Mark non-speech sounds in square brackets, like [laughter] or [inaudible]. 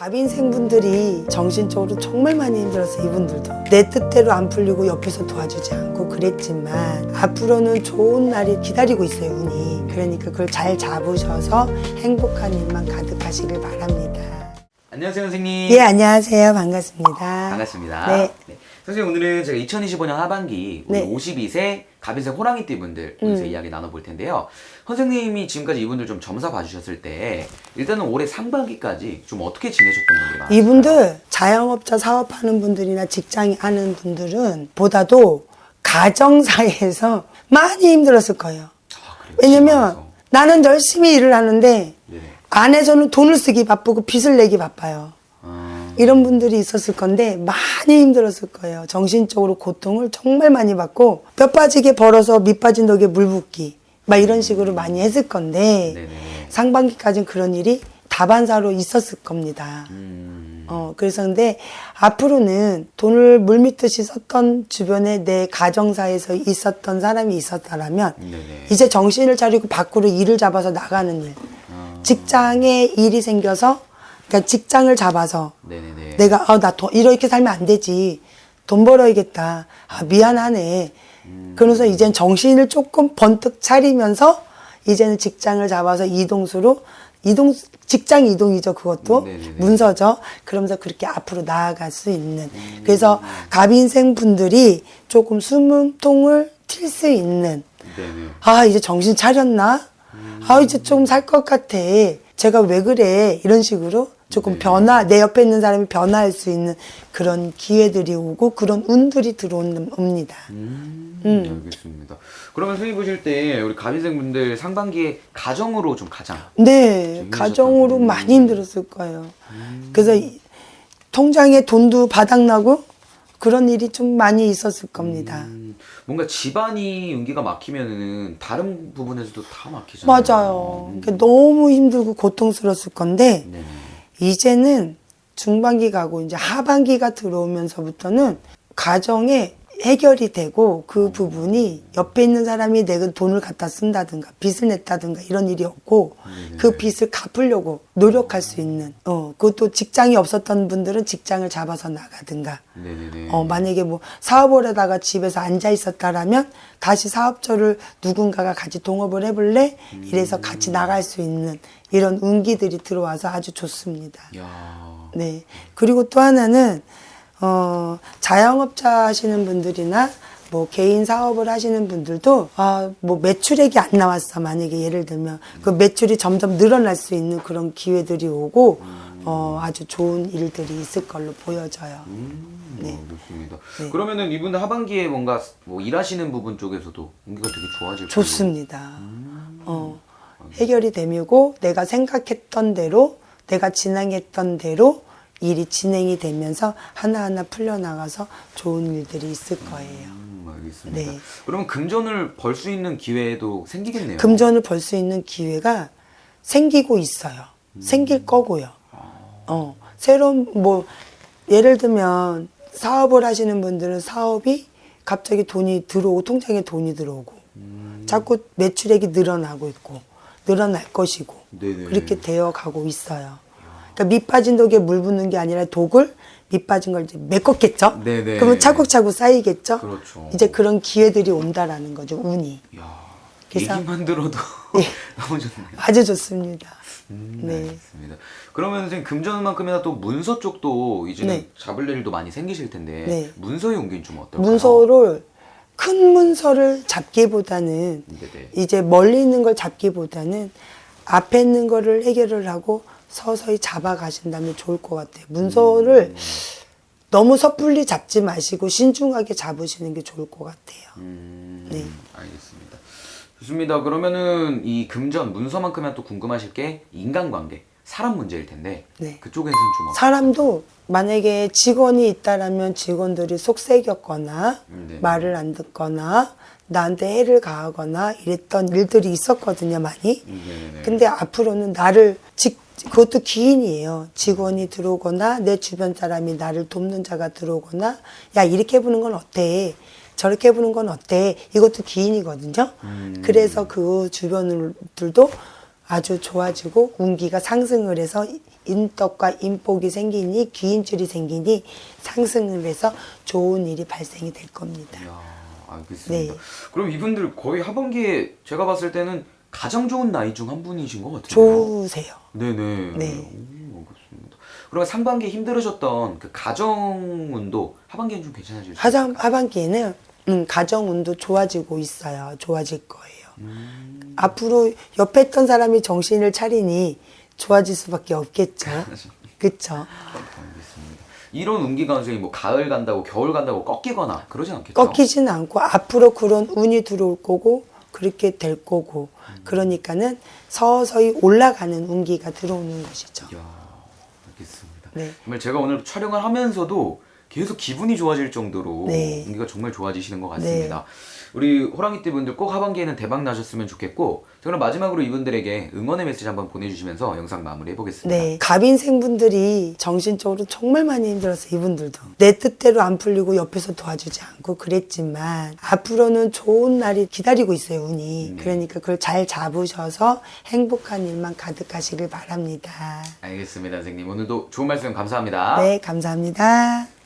갑인생분들이 정신적으로 정말 많이 힘들었어요, 이분들도. 내 뜻대로 안 풀리고 옆에서 도와주지 않고 그랬지만 앞으로는 좋은 날이 기다리고 있어요, 운이. 그러니까 그걸 잘 잡으셔서 행복한 일만 가득하시길 바랍니다. 안녕하세요 선생님. 예, 안녕하세요. 반갑습니다. 반갑습니다. 네. 선생님 오늘은 제가 2025년 하반기 우리 네. 음. 52세 갑인생 호랑이띠 분들 운세 이야기 나눠볼 텐데요. 선생님이 지금까지 이분들 좀 점사 봐주셨을 때 일단은 올해 상반기까지 좀 어떻게 지내셨던 분들이 많아요? 이분들 자영업자 사업하는 분들이나 직장이 하는 분들은 보다도 가정사에서 많이 힘들었을 거예요. 아, 그래요? 왜냐면. 나는 열심히 일을 하는데 네네. 안에서는 돈을 쓰기 바쁘고 빚을 내기 바빠요. 아, 이런 분들이 있었을 건데 많이 힘들었을 거예요. 정신적으로 고통을 정말 많이 받고 뼈 빠지게 벌어서 밑 빠진 독에 물 붓기 막 이런 식으로 많이 했을 건데 네네. 상반기까지는 그런 일이 다반사로 있었을 겁니다. 음, 어, 그래서 근데 앞으로는 돈을 물밀듯이 썼던 주변에 내 가정사에서 있었던 사람이 있었다라면 네네. 이제 정신을 차리고 밖으로 일을 잡아서 나가는 일. 아, 직장에 일이 생겨서 그러니까 직장을 잡아서 네네네. 내가 아, 나 돈, 이렇게 살면 안 되지. 돈 벌어야겠다. 아, 미안하네. 그러면서 이젠 정신을 조금 번뜩 차리면서 이제는 직장을 잡아서 이동수로 이동 직장 이동이죠 그것도 네네네. 문서죠 그러면서 그렇게 앞으로 나아갈 수 있는 그래서 갑인생 분들이 조금 숨통을 튈 수 있는 네네. 아 이제 정신 차렸나? 아 이제 좀 살 것 같아. 제가 왜 그래? 이런 식으로 조금 네. 변화 내 옆에 있는 사람이 변화할 수 있는 그런 기회들이 오고 그런 운들이 들어옵니다. 음, 네, 알겠습니다. 그러면 선생님 보실 때 우리 갑인생 분들 상반기에 가정으로 좀 가장 네, 가정으로 부분이 많이 힘들었을 거예요. 그래서 이- 통장에 돈도 바닥나고 그런 일이 좀 많이 있었을 겁니다. 음, 뭔가 집안이 운기가 막히면은 다른 부분에서도 다 막히잖아요. 맞아요. 그러니까 너무 힘들고 고통스러웠을 건데 네네. 이제는 중반기 가고 이제 하반기가 들어오면서부터는 가정에 해결이 되고 그 부분이 옆에 있는 사람이 내가 돈을 갖다 쓴다든가 빚을 냈다든가 이런 일이 없고 그 빚을 갚으려고 노력할 수 있는 어 그것도 직장이 없었던 분들은 직장을 잡아서 나가든가 네네네. 어, 만약에 뭐 사업을 하다가 집에서 앉아 있었다라면 다시 사업처를 누군가가 같이 동업을 해볼래? 이래서 같이 나갈 수 있는 이런 운기들이 들어와서 아주 좋습니다. 야. 네. 그리고 또 하나는, 어, 자영업자 하시는 분들이나 뭐 개인 사업을 하시는 분들도 아, 뭐 매출액이 안 나왔어. 만약에 예를 들면 그 매출이 점점 늘어날 수 있는 그런 기회들이 오고 어, 아주 좋은 일들이 있을 걸로 보여져요. 음, 네. 알겠습니다. 네. 그러면은 이분들 하반기에 뭔가 뭐 일하시는 부분 쪽에서도 운기가 되게 좋아질 걸로. 좋습니다. 어, 해결이 되고 내가 생각했던 대로 내가 진행했던 대로 일이 진행이 되면서 하나하나 풀려나가서 좋은 일들이 있을 거예요. 음, 알겠습니다. 네. 그러면 금전을 벌 수 있는 기회도 생기겠네요. 금전을 벌 수 있는 기회가 생기고 있어요. 생길 거고요. 어, 새로운 뭐 예를 들면 사업을 하시는 분들은 사업이 갑자기 돈이 들어오고 통장에 돈이 들어오고 자꾸 매출액이 늘어나고 있고 늘어날 것이고 네네. 그렇게 되어 가고 있어요. 그러니까 밑 빠진 독에 물 붓는 게 아니라 독을 밑 빠진 걸 이제 메꿨겠죠. 네네. 그러면 차곡차곡 쌓이겠죠. 그렇죠. 이제 그런 기회들이 온다라는 거죠. 운이. 야. 그래서- 얘기만 들어도 [laughs] 예. [laughs] 너무 좋네요. 아주 좋습니다. 음, 네. 알겠습니다. 그러면 선생님 금전만큼이나 또 문서 쪽도 이제는 네. 잡을 일도 많이 생기실 텐데 네. 문서의 온기는 좀 어떨까요? 문서를 큰 문서를 잡기보다는 네네. 이제 멀리 있는 걸 잡기보다는 앞에 있는 거를 해결을 하고 서서히 잡아 가신다면 좋을 것 같아요. 문서를 너무 섣불리 잡지 마시고 신중하게 잡으시는 게 좋을 것 같아요. 음, 네. 알겠습니다. 좋습니다. 그러면은 이 금전 문서만큼이나 또 궁금하실 게 인간관계, 사람 문제일 텐데 네. 그쪽에서는 좀? 사람도 만약에 직원이 있다라면 직원들이 속색였거나 음, 네. 말을 안 듣거나 나한테 해를 가하거나 이랬던 일들이 있었거든요, 많이. 음, 네네네. 근데 앞으로는 나를 직 그것도 기인이에요. 직원이 들어오거나 내 주변 사람이 나를 돕는 자가 들어오거나 야 이렇게 해보는 건 어때? 저렇게 해보는 건 어때? 이것도 기인이거든요. 그래서 그 주변들도 아주 좋아지고 운기가 상승을 해서 인덕과 인복이 생기니 귀인줄이 생기니 상승을 해서 좋은 일이 발생이 될 겁니다. 이야, 알겠습니다. 네. 그럼 이분들 거의 하반기에 제가 봤을 때는 가장 좋은 나이 중 한 분이신 것 같아요. 좋으세요. 네네. 네. 오, 알겠습니다. 그러면 상반기에 힘들으셨던 그 가정 운도 하반기엔 좀 괜찮아질 수 하장, 하반기에는 음, 가정 운도 좋아지고 있어요. 좋아질 거예요. 음. 앞으로 옆에 있던 사람이 정신을 차리니 좋아질 수밖에 없겠죠. [laughs] 그쵸? 알겠습니다. 이런 운기가 선생님 뭐 가을 간다고 겨울 간다고 꺾이거나 그러지 않겠죠? 꺾이진 않고 앞으로 그런 운이 들어올 거고 그렇게 될 거고 그러니까는 서서히 올라가는 운기가 들어오는 것이죠. 이야, 알겠습니다. 네. 정말 제가 오늘 촬영을 하면서도 계속 기분이 좋아질 정도로 네. 운기가 정말 좋아지시는 것 같습니다. 우리 호랑이띠 분들 꼭 하반기에는 대박 나셨으면 좋겠고 자, 그럼 마지막으로 이분들에게 응원의 메시지 한번 보내주시면서 영상 마무리해 보겠습니다. 네. 갑인생 분들이 정신적으로 정말 많이 힘들었어요, 이분들도. 내 뜻대로 안 풀리고 옆에서 도와주지 않고 그랬지만 앞으로는 좋은 날이 기다리고 있어요, 운이. 네. 그러니까 그걸 잘 잡으셔서 행복한 일만 가득하시길 바랍니다. 알겠습니다, 선생님. 오늘도 좋은 말씀 감사합니다. 네, 감사합니다.